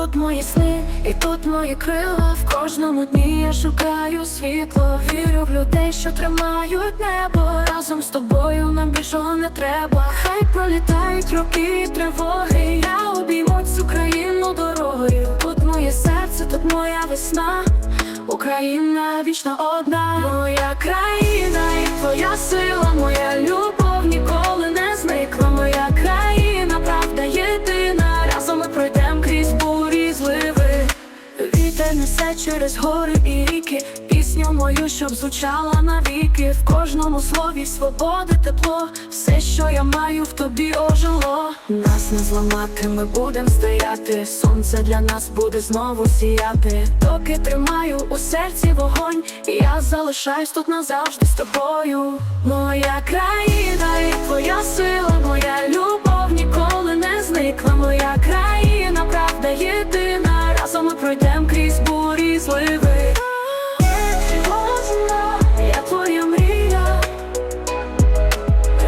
тут мої сни, і тут мої крила. В кожному дні я шукаю світло. Вірю в людей, що тримають небо. Разом з тобою нам більшого не треба. Хай пролітають роки і тривоги. Я обійму цю країну дорогою. Тут моє серце, тут моя весна. Україна вічна одна, моя країна і твоя сила, моя любов несе через гори і ріки, пісню мою, щоб звучала навіки. В кожному слові свободи, тепло, все, що я маю, в тобі ожило. Нас не зламати, ми будем стояти. Сонце для нас буде знову сіяти. Доки тримаю у серці вогонь, і я залишаюсь тут назавжди з тобою. Моя країна і твоя сила, моя любов ніколи не зникла. Моя країна, правда єдина. Разом ми пройдем крізь бурі і зливи. Я твоя мрія,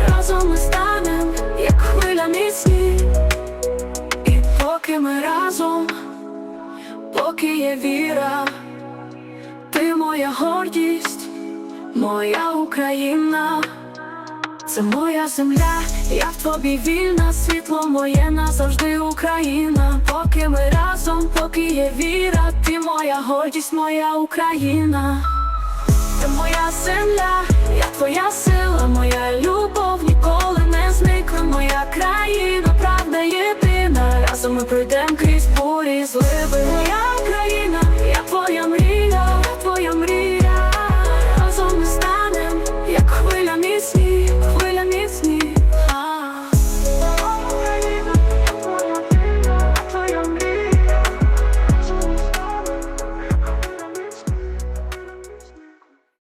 разом ми станем, як хвиля міцні. І поки ми разом, поки є віра, ти моя гордість, моя Україна. Це моя земля, я в тобі вільна, світло моє назавжди Україна. Поки ми разом, поки є віра, ти моя гордість, моя Україна. Це моя земля, я твоя сила, моя любов ніколи не зникла, моя країна, правда єдина. Разом ми пройдемо крізь бурі, зливи. Моя країна, я твоя мрія.